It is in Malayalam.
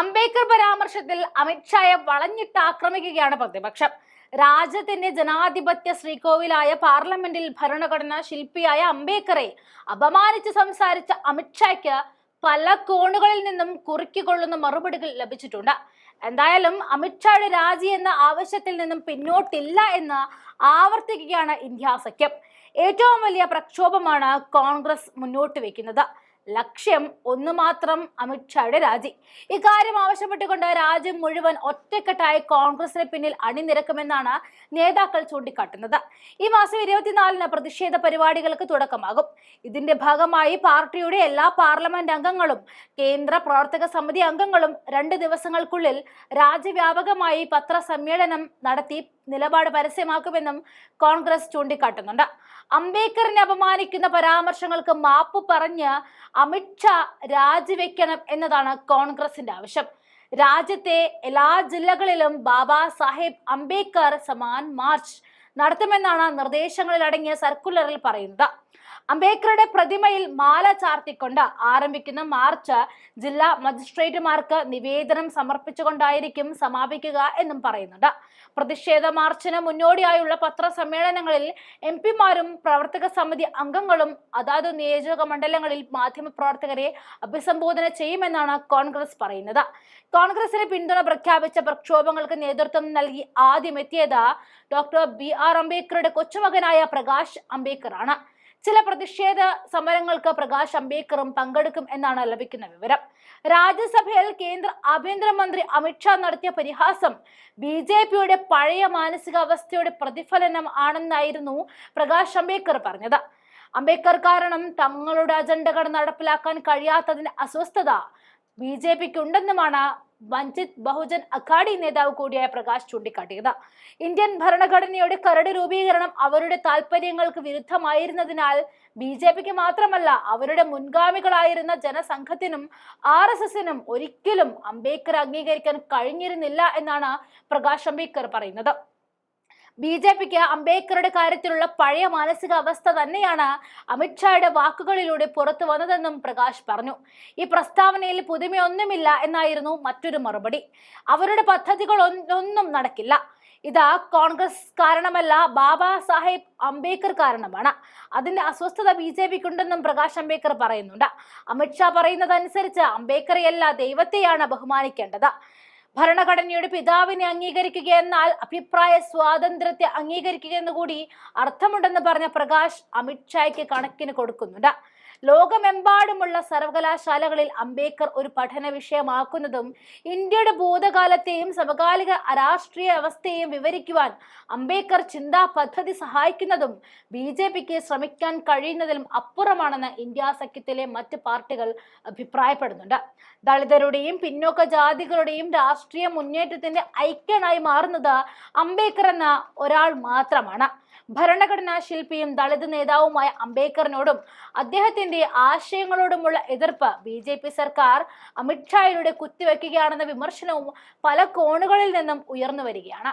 അംബേദ്കർ പരാമർശത്തിൽ അമിത്ഷായെ വളഞ്ഞിട്ട് ആക്രമിക്കുകയാണ് പ്രതിപക്ഷം. രാജ്യത്തിന്റെ ജനാധിപത്യ ശ്രീകോവിലായ പാർലമെന്റിൽ ഭരണഘടന ശില്പിയായ അംബേദ്കറെ അപമാനിച്ച് സംസാരിച്ച അമിത്ഷായ്ക്ക് പല കോണുകളിൽ നിന്നും കുറുക്കിക്കൊള്ളുന്ന മറുപടികൾ ലഭിച്ചിട്ടുണ്ട്. എന്തായാലും അമിത്ഷായുടെ രാജി എന്ന ആവശ്യത്തിൽ നിന്നും പിന്നോട്ടില്ല എന്ന് ആവർത്തിക്കുകയാണ് ഇന്ത്യ സഖ്യം. ഏറ്റവും വലിയ പ്രക്ഷോഭമാണ് കോൺഗ്രസ് മുന്നോട്ട് വെക്കുന്നത്. ലക്ഷ്യം ഒന്ന് മാത്രം അമിത്ഷായുടെ രാജി. ഇക്കാര്യം ആവശ്യപ്പെട്ടുകൊണ്ട് രാജ്യം മുഴുവൻ ഒറ്റക്കെട്ടായി കോൺഗ്രസിന് പിന്നിൽ അണിനിരക്കുമെന്നാണ് നേതാക്കൾ ചൂണ്ടിക്കാട്ടുന്നത്. ഈ മാസം ഇരുപത്തിനാലിന് പ്രതിഷേധ പരിപാടികൾക്ക് തുടക്കമാകും. ഇതിന്റെ ഭാഗമായി പാർട്ടിയുടെ എല്ലാ പാർലമെന്റ് അംഗങ്ങളും കേന്ദ്ര പ്രവർത്തക സമിതി അംഗങ്ങളും രണ്ട് ദിവസങ്ങൾക്കുള്ളിൽ രാജ്യവ്യാപകമായി പത്രസമ്മേളനം നടത്തി നിലപാട് പരസ്യമാക്കുമെന്നും കോൺഗ്രസ് ചൂണ്ടിക്കാട്ടുന്നുണ്ട്. അംബേദ്കറിനെ അപമാനിക്കുന്ന പരാമർശങ്ങൾക്ക് മാപ്പ് പറഞ്ഞ് അമിത്ഷാ രാജിവെക്കണം എന്നതാണ് കോൺഗ്രസിന്റെ ആവശ്യം. രാജ്യത്തെ എല്ലാ ജില്ലകളിലും ബാബാ സാഹേബ് അംബേദ്കർ സമാൻ മാർച്ച് നടത്തുമെന്നാണ് നിർദ്ദേശങ്ങളിൽ അടങ്ങിയ സർക്കുലറിൽ പറയുന്നത്. അംബേദ്കറുടെ പ്രതിമയിൽ മാല ചാർത്തിക്കൊണ്ട് ആരംഭിക്കുന്ന മാർച്ച് ജില്ലാ മജിസ്ട്രേറ്റുമാർക്ക് നിവേദനം സമർപ്പിച്ചുകൊണ്ടായിരിക്കും സമാപിക്കുക എന്നും പറയുന്നുണ്ട്. പ്രതിഷേധ മാർച്ചിന് മുന്നോടിയായുള്ള പത്രസമ്മേളനങ്ങളിൽ എം പിമാരും പ്രവർത്തക സമിതി അംഗങ്ങളും അതാത് നിയോജക മണ്ഡലങ്ങളിൽ മാധ്യമപ്രവർത്തകരെ അഭിസംബോധന ചെയ്യുമെന്നാണ് കോൺഗ്രസ് പറയുന്നത്. കോൺഗ്രസിന് പിന്തുണ പ്രഖ്യാപിച്ച പ്രക്ഷോഭങ്ങൾക്ക് നേതൃത്വം നൽകി ആദ്യം എത്തിയത് ഡോക്ടർ ബി ആർ അംബേദ്കറുടെ കൊച്ചുമകനായ പ്രകാശ് അംബേദ്കർ ആണ് ചില പ്രതിഷേധ സമരങ്ങൾക്ക് പ്രകാശ് അംബേദ്കറും പങ്കെടുക്കും എന്നാണ് ലഭിക്കുന്ന വിവരം. രാജ്യസഭയിൽ കേന്ദ്ര ആഭ്യന്തരമന്ത്രി അമിത്ഷാ നടത്തിയ പരിഹാസം ബി ജെ പിയുടെ പഴയ മാനസികാവസ്ഥയുടെ പ്രതിഫലനം ആണെന്നായിരുന്നു പ്രകാശ് അംബേദ്കർ പറഞ്ഞത്. അംബേദ്കർ കാരണം തങ്ങളുടെ അജണ്ടകൾ നടപ്പിലാക്കാൻ കഴിയാത്തതിന്റെ അസ്വസ്ഥത ബി ജെ പിക്ക് ഉണ്ടെന്നുമാണ് വഞ്ചിത് ബഹുജൻ അഖാഡി നേതാവ് കൂടിയായ പ്രകാശ് ചൂണ്ടിക്കാട്ടിയത്. ഇന്ത്യൻ ഭരണഘടനയുടെ കരട് രൂപീകരണം അവരുടെ താല്പര്യങ്ങൾക്ക് വിരുദ്ധമായിരുന്നതിനാൽ ബി ജെ പിക്ക് മാത്രമല്ല അവരുടെ മുൻഗാമികളായിരുന്ന ജനസംഘത്തിനും ആർ എസ് എസിനും ഒരിക്കലും അംബേദ്കർ അംഗീകരിക്കാൻ കഴിഞ്ഞിരുന്നില്ല എന്നാണ് പ്രകാശ് അംബേദ്കർ പറയുന്നത്. ബി ജെ പിക്ക് അംബേദ്കറുടെ കാര്യത്തിലുള്ള പഴയ മാനസികാവസ്ഥ തന്നെയാണ് അമിത്ഷായുടെ വാക്കുകളിലൂടെ പുറത്തു വന്നതെന്നും പ്രകാശ് പറഞ്ഞു. ഈ പ്രസ്താവനയിൽ പുതുമയൊന്നുമില്ല എന്നായിരുന്നു മറ്റൊരു മറുപടി. അവരുടെ പദ്ധതികൾ ഒന്നും നടക്കില്ല. ഇത് കോൺഗ്രസ് കാരണമല്ല ബാബാ സാഹേബ് അംബേദ്കർ കാരണമാണ്. അതിന്റെ അസ്വസ്ഥത ബി ജെ പിക്ക് ഉണ്ടെന്നും പ്രകാശ് അംബേദ്കർ പറയുന്നുണ്ട്. അമിത്ഷാ പറയുന്നതനുസരിച്ച് അംബേദ്കറെയല്ല ദൈവത്തെയാണ് ബഹുമാനിക്കേണ്ടത്. ഭരണഘടനയുടെ പിതാവിനെ അംഗീകരിക്കുക എന്നാൽ അഭിപ്രായ സ്വാതന്ത്ര്യത്തെ അംഗീകരിക്കുക എന്ന് കൂടി അർത്ഥമുണ്ടെന്ന് പറഞ്ഞ പ്രകാശ് അമിത്ഷായ്ക്ക് കണക്കിന് കൊടുക്കുന്നുണ്ട്. ലോകമെമ്പാടുമുള്ള സർവകലാശാലകളിൽ അംബേദ്കർ ഒരു പഠന വിഷയമാക്കുന്നതും ഇന്ത്യയുടെ ഭൂതകാലത്തെയും സമകാലിക രാഷ്ട്രീയ അവസ്ഥയെയും വിവരിക്കുവാൻ അംബേദ്കർ ചിന്താ പദ്ധതി സഹായിക്കുന്നതും ബി ജെ പിക്ക് ശ്രമിക്കാൻ കഴിയുന്നതിലും അപ്പുറമാണെന്ന് ഇന്ത്യ സഖ്യത്തിലെ മറ്റ് പാർട്ടികൾ അഭിപ്രായപ്പെടുന്നുണ്ട്. ദളിതരുടെയും പിന്നോക്ക ജാതികളുടെയും രാഷ്ട്രീയ മുന്നേറ്റത്തിന്റെ ഐക്യനായി മാറുന്നത് അംബേദ്കർ എന്ന ഒരാൾ മാത്രമാണ്. ഭരണഘടനാ ശില്പിയും ദളിത് നേതാവുമായ അംബേദ്കറിനോടും അദ്ദേഹത്തിന്റെ ആശയങ്ങളോടുമുള്ള എതിർപ്പ് ബി ജെ പി സർക്കാർ അമിത്ഷായിലൂടെ കുത്തിവെക്കുകയാണെന്ന വിമർശനവും പല കോണുകളിൽ നിന്നും ഉയർന്നു വരികയാണ്.